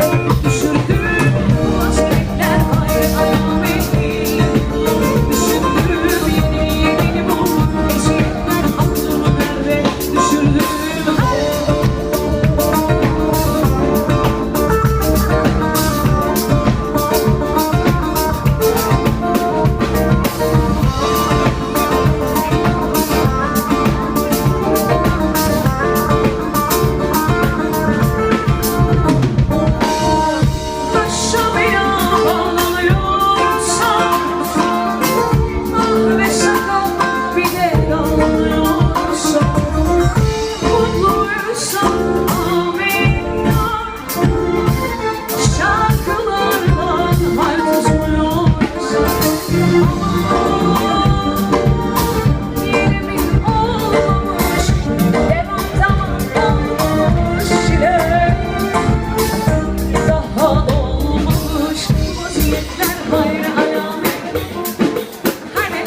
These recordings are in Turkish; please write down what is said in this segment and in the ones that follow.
Sarı düşün Niyetler hayra alamet Hani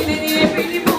yine niye beni